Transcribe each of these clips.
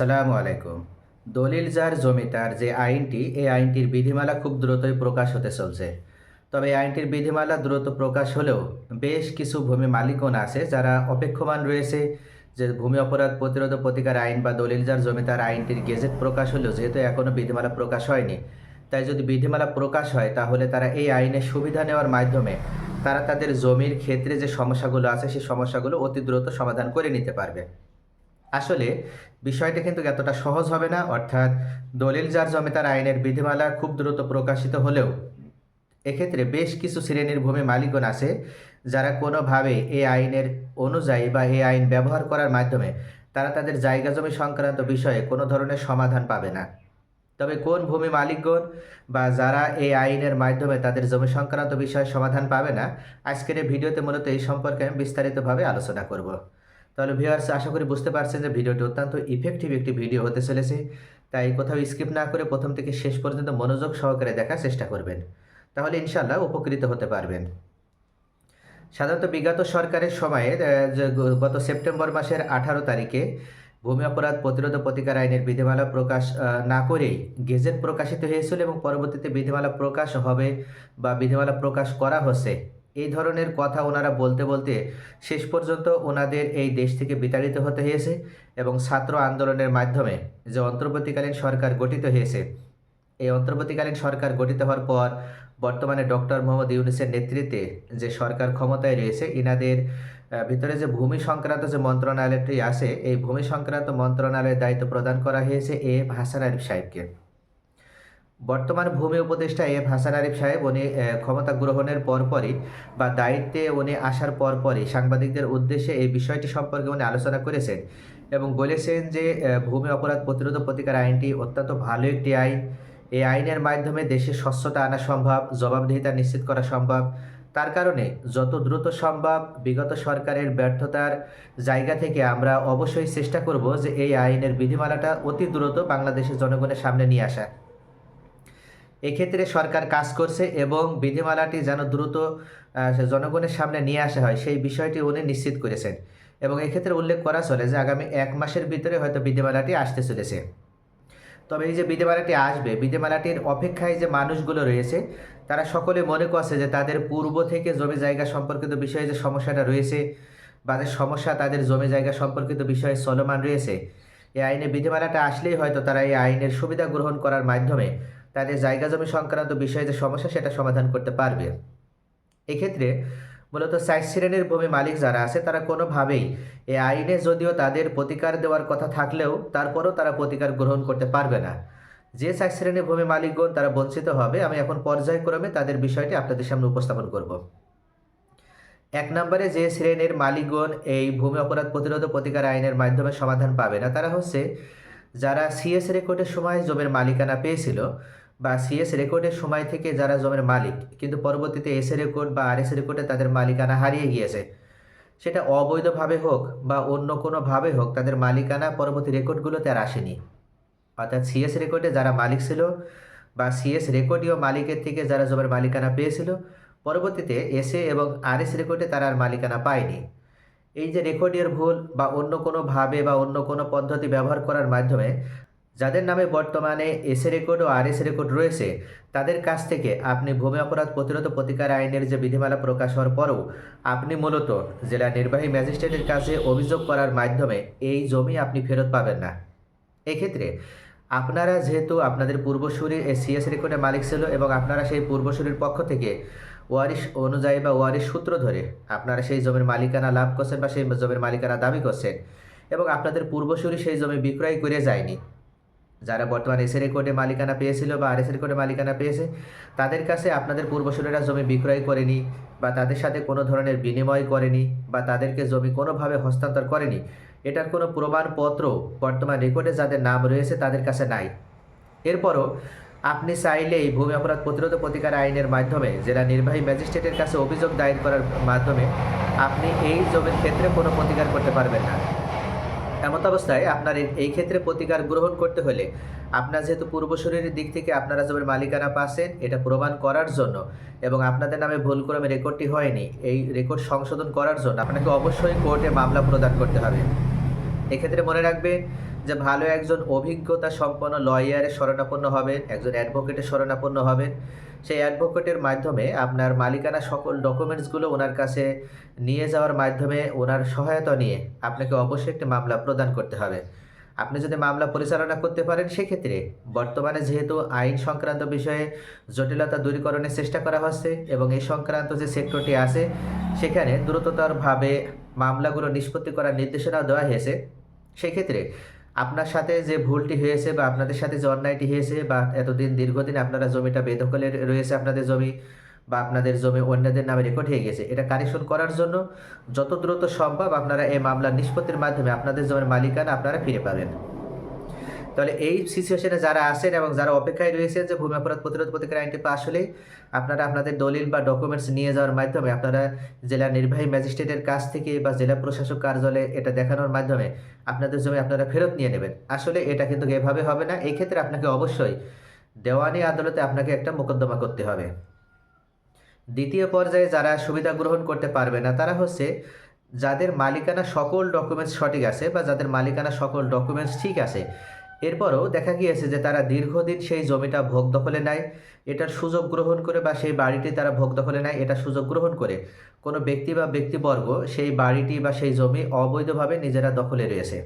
সালামু আলাইকুম। দলিল যার যে আইনটি, এই আইনটির বিধিমালা খুব দ্রুতই প্রকাশ হতে চলছে। তবে এই আইনটির বিধিমালা দ্রুত প্রকাশ হলেও বেশ কিছু ভূমি মালিকগণ আছে যারা অপেক্ষমান রয়েছে যে ভূমি অপরাধ প্রতিরোধ প্রতিকার আইন বা দলিল যার জমিদার আইনটির গেজেট প্রকাশ হলেও যেহেতু এখনও বিধিমালা প্রকাশ হয়নি, তাই যদি বিধিমালা প্রকাশ হয় তাহলে তারা এই আইনের সুবিধা নেওয়ার মাধ্যমে তারা তাদের জমির ক্ষেত্রে যে সমস্যাগুলো আছে, সেই সমস্যাগুলো অতি দ্রুত সমাধান করে নিতে পারবে। আসলে বিষয়টা কিন্তু এতটা সহজ হবে না, অর্থাৎ দলিল যার জমিদার আইনের বিধিমালা খুব দ্রুত প্রকাশিত হলেও এক্ষেত্রে বেশ কিছু শ্রেণির ভূমি মালিকগণ আছে যারা কোনোভাবে এই আইনের অনুযায়ী বা এই আইন ব্যবহার করার মাধ্যমে তারা তাদের জায়গা জমি সংক্রান্ত বিষয়ে কোনো ধরনের সমাধান পাবে না। তবে কোন ভূমি মালিকগণ বা যারা এই আইনের মাধ্যমে তাদের জমি সংক্রান্ত বিষয়ে সমাধান পাবে না, আজকের এই ভিডিওতে মূলত এই সম্পর্কে আমি বিস্তারিতভাবে আলোচনা করব। তাহলে ভিউয়ার্স আশা করি বুঝতে পারছেন যে ভিডিওটি অত্যন্ত ইফেক্টিভ একটি ভিডিও হতে চলেছে। তাই কোথাও স্কিপ না করে প্রথম থেকে শেষ পর্যন্ত মনোযোগ সহকারে দেখার চেষ্টা করবেন। তাহলে ইনশাল্লাহ উপকৃত হতে পারবেন। সাধারণত বিগত সরকারের সময়ে গত সেপ্টেম্বর মাসের আঠারো তারিখে ভূমি অপরাধ প্রতিরোধ প্রতিকার আইনের বিধিমালা প্রকাশ না করেই গেজেট প্রকাশিত হয়েছিল এবং পরবর্তীতে বিধিমালা প্রকাশ হবে বা বিধিমালা প্রকাশ করা হচ্ছে। এই ধরনের কথা ওনারা বলতে বলতে শেষ পর্যন্ত ওনাদের এই দেশ থেকে বিতাড়িত হতে হয়েছে এবং ছাত্র আন্দোলনের মাধ্যমে যে অন্তর্বর্তীকালীন সরকার গঠিত হয়েছে, এই অন্তর্বর্তীকালীন সরকার গঠিত হওয়ার পর বর্তমানে ডক্টর মোহাম্মদ ইউনুসের নেতৃত্বে যে সরকার ক্ষমতায় রয়েছে, ইনাদের ভিতরে যে ভূমি সংক্রান্ত যে মন্ত্রণালয়টি আছে, এই ভূমি সংক্রান্ত মন্ত্রণালয়ের দায়িত্ব প্রদান করা হয়েছে এ এফ হাসান আরিফ সাহেবকে। বর্তমান ভূমি উপদেষ্টা এফ হাসান আরিফ সাহেব, উনি ক্ষমতা গ্রহণের পরপরই বা দায়িত্বে উনি আসার পরপরই সাংবাদিকদের উদ্দেশ্যে এই বিষয়টি সম্পর্কে উনি আলোচনা করেছেন এবং বলেছেন যে ভূমি অপরাধ প্রতিরোধ প্রতিকার আইনটি অত্যন্ত ভালো একটি আইন। এই আইনের মাধ্যমে দেশে স্বচ্ছতা আনা সম্ভব, জবাবদিহিতা নিশ্চিত করা সম্ভব। তার কারণে যত দ্রুত সম্ভব বিগত সরকারের ব্যর্থতার জায়গা থেকে আমরা অবশ্যই চেষ্টা করব যে এই আইনের বিধিমালাটা অতি দ্রুত বাংলাদেশের জনগণের সামনে নিয়ে আসা এক্ষেত্রে সরকার কাজ করছে এবং বিধিমালাটি যেন দ্রুত জনগণের সামনে নিয়ে আসা হয়, সেই বিষয়টি উনি নিশ্চিত করেছেন। এবং এক্ষেত্রে উল্লেখ করা চলে যে আগামী এক মাসের ভিতরে হয়তো বিধিমালাটি আসতে চলেছে। তবে এই যে বিধিমালাটি আসবে, বিধিমালাটির অপেক্ষায় যে মানুষগুলো রয়েছে, তারা সকলে মনে করছে যে তাদের পূর্ব থেকে জমি জায়গা সম্পর্কিত বিষয়ে যে সমস্যাটা রয়েছে বা যে সমস্যা তাদের জমি জায়গা সম্পর্কিত বিষয়ে চলমান রয়েছে, এই আইনে বিধিমালাটা আসলেই হয়তো তারা এই আইনের সুবিধা গ্রহণ করার মাধ্যমে তাদের জায়গা জমি সংক্রান্ত বিষয়ে যে সমস্যা, সেটা সমাধান করতে পারবে। এক্ষেত্রে মূলত সাইড শ্রেণির ভূমি মালিক যারা আছে, তারা কোনোভাবেই এই আইনে যদিও তাদের প্রতিকার দেওয়ার কথা থাকলেও তারপরও তারা প্রতিকার গ্রহণ করতে পারবে না। যে সাইড শ্রেণির ভূমি মালিকগণ তারা বঞ্চিত হবে, আমি এখন পর্যায়ক্রমে তাদের বিষয়টি আপনাদের সামনে উপস্থাপন করব। এক নম্বরে যে শ্রেণির মালিকগণ এই ভূমি অপরাধ প্রতিরোধ প্রতিকার আইনের মাধ্যমে সমাধান পাবে না, তারা হচ্ছে যারা সিএস রেকর্ডের সময় জমির মালিকানা পেয়েছিল বা সিএস রেকর্ডের সময় থেকে যারা জমির মালিক, কিন্তু পরবর্তীতে এসএ রেকর্ড বা আর এস রেকর্ডে তাদের মালিকানা হারিয়ে গিয়েছে। সেটা অবৈধভাবে হোক বা অন্য কোনোভাবে হোক, তাদের মালিকানা পরবর্তী রেকর্ডগুলোতে আর আসেনি। অর্থাৎ সিএস রেকর্ডে যারা মালিক ছিল বা সিএস রেকর্ডীয় মালিকের থেকে যারা জমির মালিকানা পেয়েছিল, পরবর্তীতে এসএ এবং আরএস রেকর্ডে তারা আর মালিকানা পায়নি। এই যে রেকর্ডের ভুল বা অন্য কোনোভাবে বা অন্য কোনো পদ্ধতি ব্যবহার করার মাধ্যমে যাদের নামে বর্তমানে এসএ রেকর্ড ও আরএস রেকর্ড রয়েছে, তাদের কাছ থেকে আপনি ভূমি অপরাধ প্রতিরোধ প্রতিকার আইনের যে বিধিমালা প্রকাশ হওয়ার পরও আপনি মূলত জেলা নির্বাহী ম্যাজিস্ট্রেটের কাছে অভিযোগ করার মাধ্যমে এই জমি আপনি ফেরত পাবেন না। এক্ষেত্রে আপনারা যেহেতু আপনাদের পূর্বসূরি সিএস রেকর্ডের মালিক ছিল এবং আপনারা সেই পূর্বসূরির পক্ষ থেকে ওয়ারিশ অনুযায়ী বা ওয়ারিশ সূত্র ধরে আপনারা সেই জমির মালিকানা লাভ করছেন বা সেই জমির মালিকানা দাবি করছেন এবং আপনাদের পূর্বসূরি সেই জমি বিক্রয় করে যায়নি যারা বর্তমানে এসে রেকর্ডে মালিকানা পেয়েছিল বা আর আরএস রেকর্ডে মালিকানা পেয়েছে, তাদের কাছে আপনাদের পূর্বসূরীরা জমি বিক্রয় করেনি বা তাদের সাথে কোনো ধরনের বিনিময় করেনি বা তাদেরকে জমি কোনোভাবে হস্তান্তর করেনি। এটার কোনো প্রমাণপত্র বর্তমান রেকর্ডে যাদের নাম রয়েছে তাদের কাছে নাই। এরপরও আপনি চাইলেই ভূমি অপরাধ প্রতিরোধ প্রতিকার আইনের মাধ্যমে, জেলা নির্বাহী ম্যাজিস্ট্রেটের কাছে অভিযোগ দায়ের করার মাধ্যমে আপনি এই জমির ক্ষেত্রে কোনো প্রতিকার করতে পারবেন না। এমত অবস্থায় আপনার এই- ক্ষেত্রে প্রতিকার গ্রহণ করতে হলে আপনার যেহেতু পূর্বশরীরের দিক থেকে আপনারা জমির মালিকানা পাচ্ছেন, এটা প্রমাণ করার জন্য এবং আপনাদের নামে ভুলক্রমে রেকর্ডটি হয়নি, এই রেকর্ড সংশোধন করার জন্য আপনাকে অবশ্যই কোর্টে মামলা প্রদান করতে হবে। এক্ষেত্রে মনে রাখবেন যে ভালো একজন অভিজ্ঞতা সম্পন্ন লয়ারের শরণাপন্ন হবেন, একজন অ্যাডভোকেটের শরণাপন্ন হবেন, সেই অ্যাডভোকেটের মাধ্যমে আপনার মালিকানা সকল ডকুমেন্টসগুলো ওনার কাছে নিয়ে যাওয়ার মাধ্যমে ওনার সহায়তা নিয়ে আপনাকে অবশ্যই একটি মামলা প্রদান করতে হবে। আপনি যদি মামলা পরিচালনা করতে পারেন, সেক্ষেত্রে বর্তমানে যেহেতু আইন সংক্রান্ত বিষয়ে জটিলতা দূরীকরণের চেষ্টা করা হচ্ছে এবং এই সংক্রান্ত যে সেক্টরটি আছে, সেখানে দ্রুততরভাবে মামলাগুলো নিষ্পত্তি করার নির্দেশনা দেওয়া হয়েছে, সেক্ষেত্রে আপনার সাথে যে ভুলটি হয়েছে বা আপনাদের সাথে যে অন্যায়টি হয়েছে বা এতদিন, দীর্ঘদিন আপনারা জমিটা বেদখলে রয়েছে আপনাদের জমি বা আপনাদের জমি অন্যদের নামে রেকর্ড হয়ে গেছে, এটা কারেকশন করার জন্য যত দ্রুত সম্ভব আপনারা এই মামলার নিষ্পত্তির মাধ্যমে আপনাদের জমির মালিকানা আপনারা ফিরে পাবেন। তাহলে এই সিচুয়েশনে যারা আছেন এবং যারা অপেক্ষায় রয়েছেন যে ভূমি অপরাধ প্রতিরোধ প্রতিকার আইনটি পাশ হলেই আপনারা আপনাদের দলিল বা ডকুমেন্টস নিয়ে যাওয়ার মাধ্যমে আপনারা জেলা নির্বাহী ম্যাজিস্ট্রেটের কাছ থেকে বা জেলা প্রশাসক কার্যালয়ে এটা দেখানোর মাধ্যমে আপনাদের জমি আপনারা ফেরত নিয়ে নেবেন। আসলে এটা কিন্তু এভাবে হবে না। এই ক্ষেত্রে আপনাকে অবশ্যই দেওয়ানি আদালতে আপনাকে একটা মোকদ্দমা করতে হবে। দ্বিতীয় পর্যায়ে যারা সুবিধা গ্রহণ করতে পারবে না, তারা হচ্ছে যাদের মালিকানা সকল ডকুমেন্টস সঠিক আছে বা যাদের মালিকানা সকল ডকুমেন্টস ঠিক আছে এরপরও দেখা গিয়েছে যে তারা দীর্ঘদিন সেই জমিটা ভোগ দখলে নেয়। এটার সুযোগ গ্রহণ করে বা সেই বাড়িটি তারা ভোগ দখলে নেয়, এটা সুযোগ গ্রহণ করে। কোনো ব্যক্তি বা ব্যক্তিবর্গ সেই বাড়িটি বা সেই জমি অবৈধভাবে নিজেরা দখলে রয়েছে।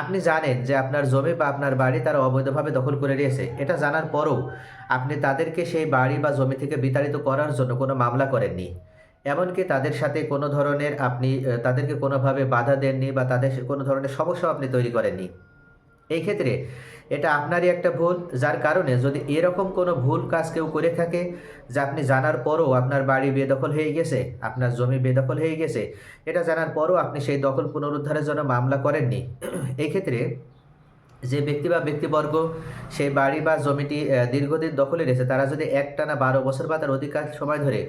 আপনি জানেন যে আপনার জমি বা আপনার বাড়ি তারা অবৈধভাবে দখল করে রয়েছে এটা জানার পরও আপনি তাদেরকে সেই বাড়ি বা জমি থেকে বিতাড়িত করার জন্য কোনো মামলা করেননি। এমনকি তাদের সাথে কোনো ধরনের আপনি, তাদেরকে কোনোভাবে বাধা দেননি বা তাদের কোনো ধরনের সমস্যাও আপনি তৈরি করেননি। এই ক্ষেত্রে এটা আপনারই একটা ভুল, যার কারণে যদি এরকম কোনো ভুল কাজ কেউ করে থাকে, যে আপনি জানার পরও আপনার বাড়ি বেদখল হয়ে গেছে, আপনার জমি বেদখল হয়ে গেছে, এটা জানার পরও আপনি সেই দখল পুনরুদ্ধারের জন্য মামলা করেননি। এই ক্ষেত্রে যে ব্যক্তি বা ব্যক্তিবর্গ সেই বাড়ি বা জমিটি দীর্ঘদিন দখলে রয়েছে তারা যদি একটানা বারো বছর বা তার অধিকার সময় ধরে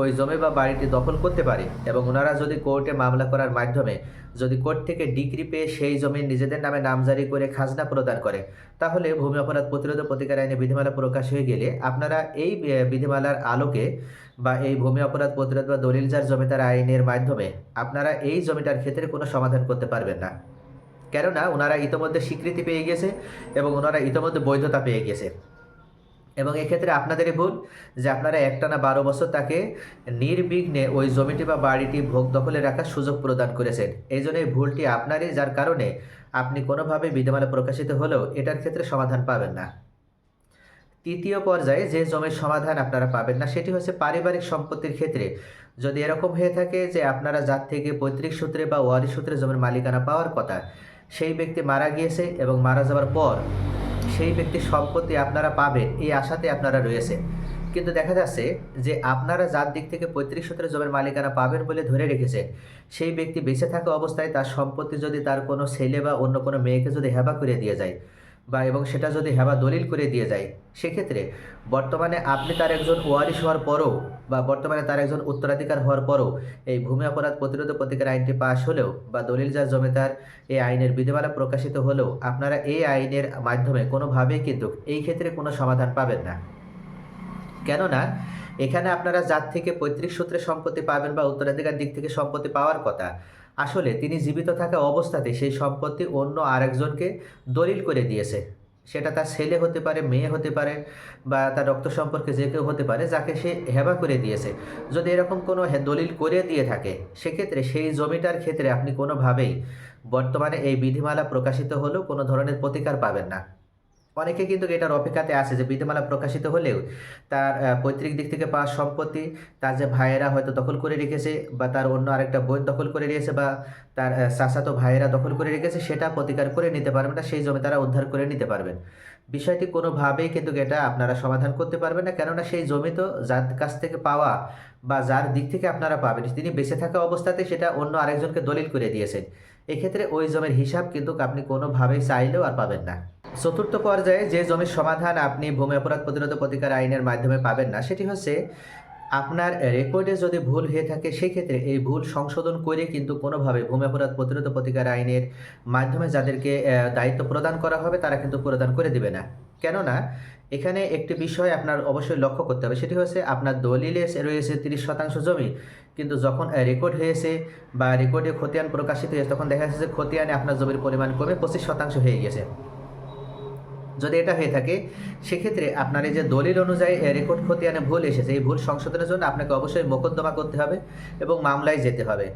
ওই জমি বা বাড়িটি দখল করতে পারে এবং ওনারা যদি কোর্টে মামলা করার মাধ্যমে যদি কোর্ট থেকে ডিগ্রি পেয়ে সেই জমি নিজেদের নামে নামজারি করে খাজনা প্রদান করে, তাহলে ভূমি অপরাধ প্রতিরোধ প্রতিকার আইনে বিধিমালা প্রকাশ হয়ে গেলে আপনারা এই বিধিমালার আলোকে বা এই ভূমি অপরাধ প্রতিরোধ বা দলিল দলিলজার জমিদার আইনের মাধ্যমে আপনারা এই জমিটার ক্ষেত্রে কোনো সমাধান করতে পারবেন না। কেননা ওনারা ইতোমধ্যে স্বীকৃতি পেয়ে গেছে এবং ওনারা ইতোমধ্যে বৈধতা পেয়ে গেছে। এবং এক্ষেত্রে আপনাদেরই ভুল যে আপনারা একটানা বারো বছর তাকে নির্বিঘ্নে ওই জমিটি বা বাড়িটি ভোগ দখলে রাখার সুযোগ প্রদান করেছেন। এই জন্য এই ভুলটি আপনারই, যার কারণে আপনি কোনোভাবে বিধিমালা প্রকাশিত হলেও এটার ক্ষেত্রে সমাধান পাবেন না। তৃতীয় পর্যায়ে যে জমির সমাধান আপনারা পাবেন না, সেটি হচ্ছে পারিবারিক সম্পত্তির ক্ষেত্রে। যদি এরকম হয়ে থাকে যে আপনারা যার থেকে পৈতৃক সূত্রে বা ওয়ারি সূত্রে জমির মালিকানা পাওয়ার কথা সেই ব্যক্তি মারা গিয়েছে এবং মারা যাওয়ার পর সেই ব্যক্তির সম্পত্তি আপনারা পাবেন, এই আশাতে আপনারা রয়েছে কিন্তু দেখা যাচ্ছে যে আপনারা যার দিক থেকে পঁয়ত্রিশ সূত্রে জমির মালিকানা পাবেন বলে ধরে রেখেছে সেই ব্যক্তি বেঁচে থাকা অবস্থায় তার সম্পত্তি যদি তার কোনো ছেলে বা অন্য কোনো মেয়েকে যদি হেবা করে দিয়ে যায় বা এবং সেটা যদি হেবা দলিল করে দিয়ে যায়, সেক্ষেত্রে বর্তমানে আপনি তার একজন ওয়ারিশ হওয়ার পরও বা বর্তমানে তার একজন উত্তরাধিকার হওয়ার পরও এই ভূমি অপরাধ প্রতিরোধ প্রতিকার আইনটি পাশ হলেও বা দলিল যার জমিদার এই আইনের বিধিমালা প্রকাশিত হলেও আপনারা এই আইনের মাধ্যমে কোনোভাবেই কিন্তু এই ক্ষেত্রে কোনো সমাধান পাবেন না। কেননা এখানে আপনারা যার থেকে পৈতৃক সূত্রে সম্পত্তি পাবেন বা উত্তরাধিকার দিক থেকে সম্পত্তি পাওয়ার কথা। আসলে তিনি জীবিত থাকা অবস্থাতে সেই সম্পত্তি অন্য আরেকজনকে দলিল করে দিয়েছে। সেটা তার ছেলে হতে পারে, মেয়ে হতে পারে বা তার রক্ত সম্পর্কে যে কেউ হতে পারে, যাকে সে হেবা করে দিয়েছে। যদি এরকম কোনো দলিল করে দিয়ে থাকে, সেক্ষেত্রে সেই জমিটার ক্ষেত্রে আপনি কোনোভাবেই বর্তমানে এই বিধিমালা প্রকাশিত হলেও কোনো ধরনের প্রতিকার পাবেন না। অনেকে কিন্তু এটার অপেক্ষাতে আছে যে বিধিমালা প্রকাশিত হলেও তার পৈতৃক দিক থেকে পাওয়া সম্পত্তি তার যে ভাইয়েরা হয়তো দখল করে রেখেছে বা তার অন্য আরেকটা বোন দখল করে রেখেছে বা তার চাচাতো ভাইয়েরা দখল করে রেখেছে, সেটা প্রতিকার করে নিতে পারবেন না, সেই জমি তারা উদ্ধার করে নিতে পারবেন বিষয়টি কোনোভাবেই কিন্তু এটা আপনারা সমাধান করতে পারবেন না, কেননা সেই জমি তো যার কাছ থেকে পাওয়া বা যার দিক থেকে আপনারা পাবেন, তিনি বেঁচে থাকা অবস্থাতে সেটা অন্য আরেকজনকে দলিল করে দিয়েছেন। এক্ষেত্রে ওই জমির হিসাব কিন্তু আপনি কোনোভাবেই চাইলেও আর পাবেন না। চতুর্থ পর্যায়ে যে জমির সমাধান আপনি ভূমি অপরাধ প্রতিরোধ প্রতিকার আইনের মাধ্যমে পাবেন না, সেটি হচ্ছে আপনার রেকর্ডে যদি ভুল হয়ে থাকে, সেক্ষেত্রে এই ভুল সংশোধন করে কিন্তু কোনোভাবে ভূমি অপরাধ প্রতিরোধ প্রতিকার আইনের মাধ্যমে যাদেরকে দায়িত্ব প্রদান করা হবে, তারা কিন্তু প্রদান করে দেবে না। কেননা, এখানে একটি বিষয় আপনার অবশ্যই লক্ষ্য করতে হবে, সেটি হচ্ছে আপনার দলিলে রয়েছে তিরিশ শতাংশ জমি, কিন্তু যখন রেকর্ড হয়েছে বা রেকর্ডে খতিয়ান প্রকাশিত হয়েছে, তখন দেখা যাচ্ছে যে খতিয়ানে আপনার জমির পরিমাণ কমে পঁচিশ শতাংশ হয়ে গেছে। যদি এটা হয়ে থাকে সেক্ষেত্রে আপনার এই যে দলিল অনুযায়ী রেকর্ড খতিয়ানে ভুল এসেছে এই ভুল সংশোধনের জন্য আপনাকে অবশ্যই মোকদ্দমা করতে হবে এবং মামলায় যেতে হবে।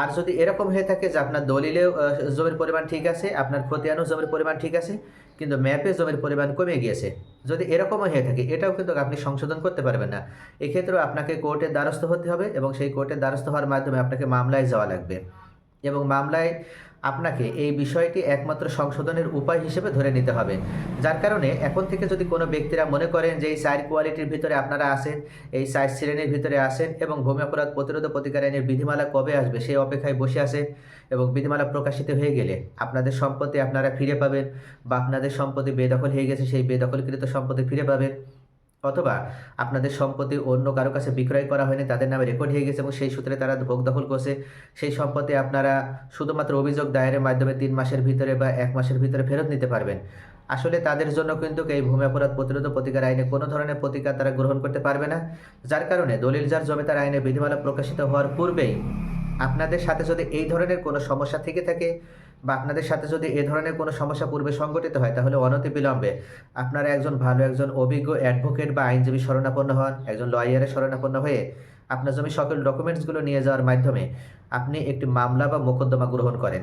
আর যদি এরকম হয়ে থাকে যে আপনার দলিলেও আহ, জমির পরিমাণ ঠিক আছে আপনার খতিয়ানও জমির পরিমাণ ঠিক আছে কিন্তু ম্যাপে জমির পরিমাণ কমে গিয়েছে যদি এরকমও হয়ে থাকে এটাও কিন্তু আপনি সংশোধন করতে পারবেন না। এক্ষেত্রেও আপনাকে কোর্টের দ্বারস্থ হতে হবে এবং সেই কোর্টের দ্বারস্থ হওয়ার মাধ্যমে আপনাকে মামলায় যাওয়া লাগবে। এবং মামলায় আপনাকে এই বিষয়টি একমাত্র সংশোধনের উপায় হিসেবে ধরে নিতে হবে। যার কারণে এখন থেকে যদি কোনো ব্যক্তিরা মনে করেন যে এই চার কোয়ালিটির ভিতরে আপনারা আসেন এই চার শ্রেণির ভিতরে আসেন এবং ভূমি অপরাধ প্রতিরোধ প্রতিকার আইনের বিধিমালা কবে আসবে, সেই অপেক্ষায় বসে আছেন এবং বিধিমালা প্রকাশিত হয়ে গেলে আপনাদের সম্পত্তি আপনারা ফিরে পাবেন বা আপনাদের সম্পত্তি বেদখল হয়ে গেছে, সেই বেদখলকৃত সম্পত্তি ফিরে পাবেন। অথবা আপনাদের সম্পত্তি অন্য কারও কাছে বিক্রয় করা হয়নি, তাদের নামে রেকর্ড হয়ে গেছে এবং সেই সূত্রে তারা ভোগ দখল করছে। সেই সম্পত্তি আপনারা শুধুমাত্র অভিযোগ দায়েরের মাধ্যমে তিন মাসের ভিতরে বা এক মাসের ভিতরে ফেরত নিতে পারবেন। আসলে তাদের জন্য কিন্তু এই ভূমি অপরাধ প্রতিরোধ প্রতিকার আইনে কোনো ধরনের প্রতিকার তারা গ্রহণ করতে পারবে না, যার কারণে দলিল যার জমিদার আইনে বিধিমালা প্রকাশিত হওয়ার পূর্বেই আপনাদের সাথে যদি এই ধরনের কোনো সমস্যা থেকে থাকে বা আপনাদের সাথে যদি এ ধরনের কোনো সমস্যা পূর্বে সংগঠিত হয়, তাহলে অনতিবিলম্বে আপনারা একজন ভালো, একজন অভিজ্ঞ অ্যাডভোকেট বা আইনজীবী শরণাপন্ন হন, একজন লয়ারের শরণাপন্ন হয়ে আপনার জমি সকল ডকুমেন্টসগুলো নিয়ে যাওয়ার মাধ্যমে আপনি একটি মামলা বা মোকদ্দমা গ্রহণ করেন।